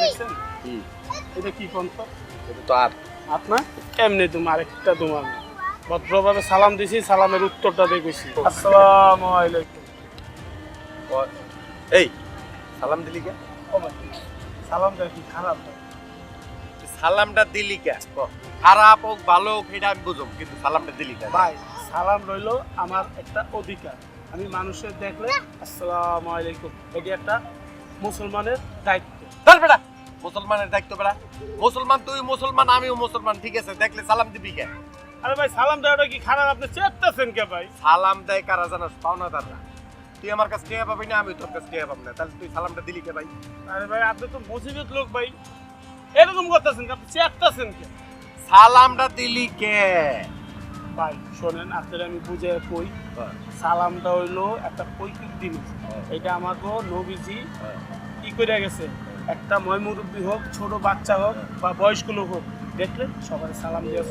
দেখছেন এটা কি কন্ত এটা তো আর আপনার এমনি তুমি আরেকটা তোমার ভদ্রভাবে সালাম দিছি সালামের উত্তরটা দেখেছি আসসালামু আলাইকুম। এই সালাম দিলি কে? সালামটা কি খারাপ? সালামটা দিলি কে? খারাপ হোক ভালো হোক এটা আমি বুঝুম কিন্তু সালামটা দিলি কে? ভাই সালাম রইল আমার একটা অধিকার। আমি মানুষের দেখলে আসসালামু আলাইকুম। এটি একটা মুসলমানের দায়িত্ব। চল বেটা মুসলমানের দায়িত্ব বেটা। মুসলমান তুই মুসলমান আমিও মুসলমান ঠিক আছে? দেখলে সালাম দিবি কে? আরে ভাই সালাম দেওয়াটা কি খারাপ? আপনি চেপতেছেন কে ভাই? সালাম দেয় কারা জানাস? পাওনাদাররা। তুই আমার কাছে টিয়া পাবি না আমি তোর কাছে টিয়া পাবো না। তাহলে তুই সালামটা দিলি কে ভাই? আরে ভাই আপনি তো মুসিবত লোক ভাই। এরকম করতেছেন কে? আপনি চেপতেছেন কে? সালামটা দিলি কে? ভাই শোনেন আপনার আমি বুঝে কই। সালামটা হইল একটা পৈতৃক জিনিস। এটা আমাকে নবীজি কি করে গেছে? একটা ময় মুরব্বী হোক ছোট বাচ্চা হোক বা বয়স্ক লোক হোক দেখলে সবাই সালাম দিয়ে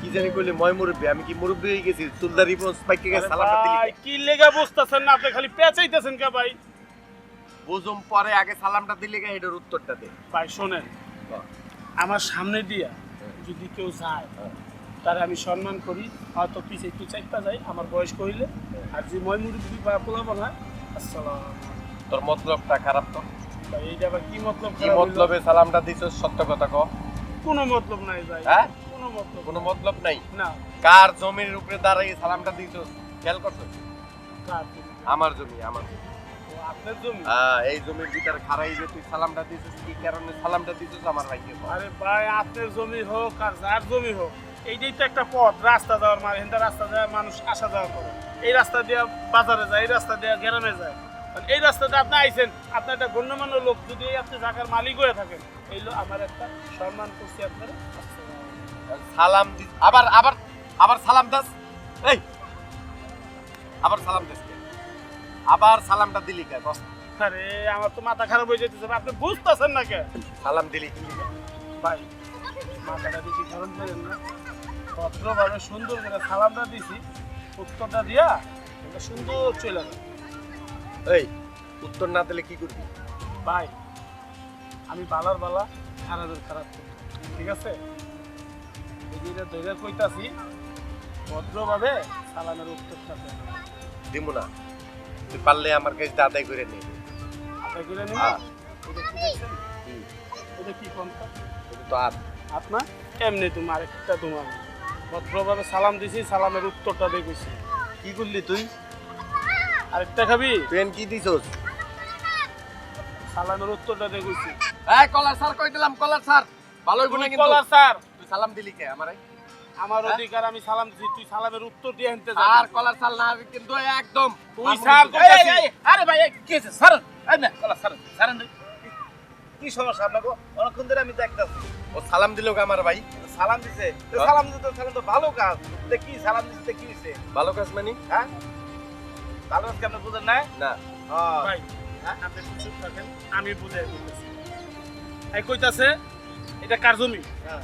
কি জানি কইলে ময় মুরব্বী আমি কি মুরব্বী হয়ে গেছি? চুলদারি পোস্ট পাইকে গেছে সালামটা দিলি কি? লেগে বুঝতেছেন না আপনি খালি পেঁচাইতেছেন কে ভাই? বুঝুম পরে আগে সালামটা দিলি কে এটার উত্তরটা দে। ভাই শোনেন আমার সামনে দিয়া যদি কেউ যায় তারে আমি সম্মান করি। হয়তো পিছিয়ে একটু চাইতে যাই আমার বয়স কইলে। আর যে ময় মুরব্বী বা পোলাবো না আসসালাম তোর মতলবটা খারাপ তো। এইটা আবার কি মতলব কি মতলবে সালামটা দিছস সত্য কথা ক। কোনো মতলব নাই ভাই। হ্যাঁ? কোনো মতলব কোনো মতলব নাই? না। কার জমির উপরে দাঁড়িয়ে সালামটা দিছস? খেয়াল করছস? আমার জমি আমার জমি। আপনার জমি? হ্যাঁ এই জমির ভিতরে খারাই যে তুই সালামটা দিছস কি কারণে সালামটা দিছস আমার ভাইকে। আরে ভাই আপনার জমি হোক আর যার জমি হোক এইটাই তো একটা পথ রাস্তা যাওয়ার মানে হিন্দা রাস্তা যায় মানুষ আসা যাওয়া করে। এই রাস্তা দিয়ে বাজারে যায় এই রাস্তা দিয়ে গ্রামে যায়। এই রাস্তাতে আপনি আইছেন আপনার একটা গণ্যমান্য লোক যদি আপনি জায়গার মালিক হয়ে থাকেন এই আমার একটা সম্মান করছি আপনার। সালাম আবার আবার আবার সালাম দাস। এই আবার সালাম দাস আবার সালামটা দিলি কে? আরে আমার তো মাথা খারাপ হয়ে যেতেছে আপনি বুঝতেছেন না কে? সালাম দিলি কি ভাই মাথাটা বেশি গরম করেন না। ভদ্রভাবে সুন্দর করে সালামটা দিছি উত্তরটা দিয়া এটা সুন্দর চলে গেল এই উত্তর না দিলে কি করবি? ভাই আমি বালার বালা খারাপের খারাপ। ঠিক আছে? এটা ধরে কইতাছি ভদ্রভাবে সালামের উত্তরটা দেন দিমু না। তুই পারলে আমার কাছে আদায় করে নে। আপনি করে নিন হ্যাঁ। এটা কি দেখছেন? এটা কি এটা তো আর আপনার এমনি তুমি আরেকটা তোমার ভদ্রভাবে সালাম দিছি সালামের উত্তরটা দেখেছি কি করলি তুই? আরেকটা খাবি? পেন কি দিছস? সালামের উত্তরটা দেখেছি এই কলার স্যার কই দিলাম কলার স্যার গুণা কিন্তু। কলার স্যার তুই সালাম দিলি কে আমারে? আমার হ্যাঁ? অধিকার আমি সালাম দিছি তুই সালামের উত্তর দিয়ে আনতে আর কলার স্যার না কিন্তু একদম। তুই স্যার আরে ভাই কি হয়েছে স্যার এই না কলা স্যার স্যার কি সমস্যা আপনাকে অনেকক্ষণ ধরে আমি দেখতেছি। ও সালাম দিল কে আমার ভাই। সালাম দিছে? তো হ্যাঁ? সালাম দিতে সালাম তো ভালো কাজ। তো কি সালাম দিতে কি হয়েছে ভালো কাজ মানে? হ্যাঁ? ভালো কাজ কেমন বুঝেন না না। হ্যাঁ। ভাই হ্যাঁ, আপনি চুপ থাকেন আমি বুঝাই বলতেছি এই কইতাছে এটা কার জমি? হ্যাঁ।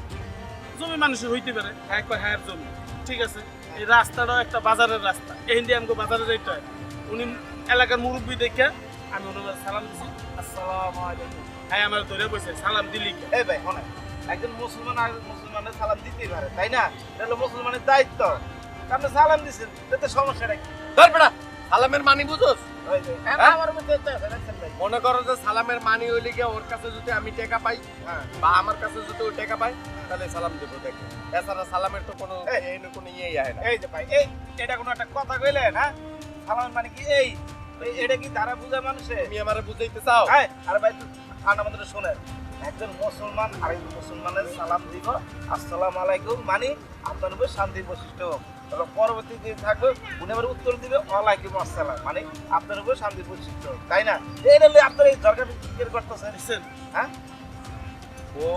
জমি মানুষের হইতে পারে। হ্যাঁ কয় হ্যাঁ জমি। ঠিক আছে? এই রাস্তাটাও একটা বাজারের রাস্তা। এই হিন্দি আমাকে বাজারে যাইতে হয় উনি এলাকার মুরব্বী দেখে আমি ওনার সালাম দিছি। আসসালামু আলাইকুম। হ্যাঁ আমার ধরে বসে সালাম দিলি এই ভাই শোনেন। একজন মুসলমান আর মুসলমানের সালাম দিতেই পারে তাই না? এটা হলো মুসলমানের দায়িত্ব। আপনি সালাম দিচ্ছেন তাতে সমস্যাটা কি ধর বেটা সালামের মানি বুঝোস? হ্যাঁ, হ্যাঁ? মনে করো যে সালামের মানি হইলে গিয়ে ওর কাছে যদি আমি টাকা পাই হ্যাঁ। বা আমার কাছে যদি ও টাকা পাই তাহলে সালাম দেবো দেখে। এছাড়া সালামের তো কোনো কোনো ইয়েই আয় না। এই যে ভাই এই এটা কোনো একটা কথা কইলেন হ্যাঁ? সালামের মানে কি এই? এটা কি তারা বুঝে মানুষে? তুমি আমারে বুঝাইতে চাও? হ্যাঁ আরে ভাই ঠান্ডা মাত্রা শোনেন একজন মুসলমান আরেকজন মুসলমানের সালাম দিব। আসসালাম আলাইকুম মানে আপনার উপর শান্তি বৈশিষ্ট্য। হোক তবে পরবর্তী দিন থাকবে উনি আবার উত্তর দিবে ওয়ালাইকুম আসসালাম মানে আপনার উপর শান্তি বৈশিষ্ট্য হোক তাই না? এই নাহলে আপনার এই দরকার করতেছেন? হ্যাঁ? ও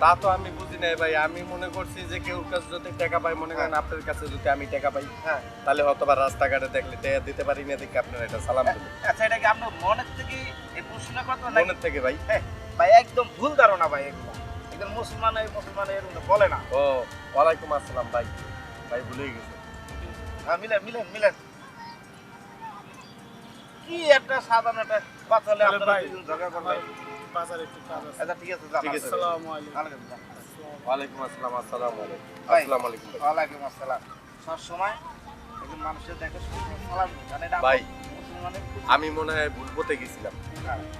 তা তো আমি বুঝি নাই ভাই। আমি মনে করছি যে কেউ কাছে যদি টাকা পাই মনে করেন আপনার কাছে যদি আমি টাকা পাই হ্যাঁ। তাহলে হয়তো বা রাস্তাঘাটে দেখলে টাকা দিতে পারি না দেখে আপনার এটা সালাম আচ্ছা এটা কি আপনার মনের থেকে এই প্রশ্ন কথা নাকি? মনের থেকে ভাই। হ্যাঁ, ভাই একদম ভুল ধারণা ভাই এগুলো। একজন মুসলমান এই মুসলমান এরকম বলে না। ও ওয়ালাইকুম আসসালাম ভাই। ভাই ভুলেই গেছে। হ্যাঁ মিলেন মিলেন মিলেন। কি একটা সাধারণ একটা কথা হলে আপনারা ঝগড়া করবেন। বাজারে একটু কাজ আছে আচ্ছা ঠিক আছে ঠিক আছে। আসসালামু আলাইকুম ওয়ালাইকুম আসসালাম। আসসালামু আলাইকুম আসসালামু আলাইকুম ওয়ালাইকুম আসসালাম সবসময় একজন মানুষের দেখে সালাম এটা ভাই। আমি মনে হয় ভুল পথে গেছিলাম হ্যাঁ।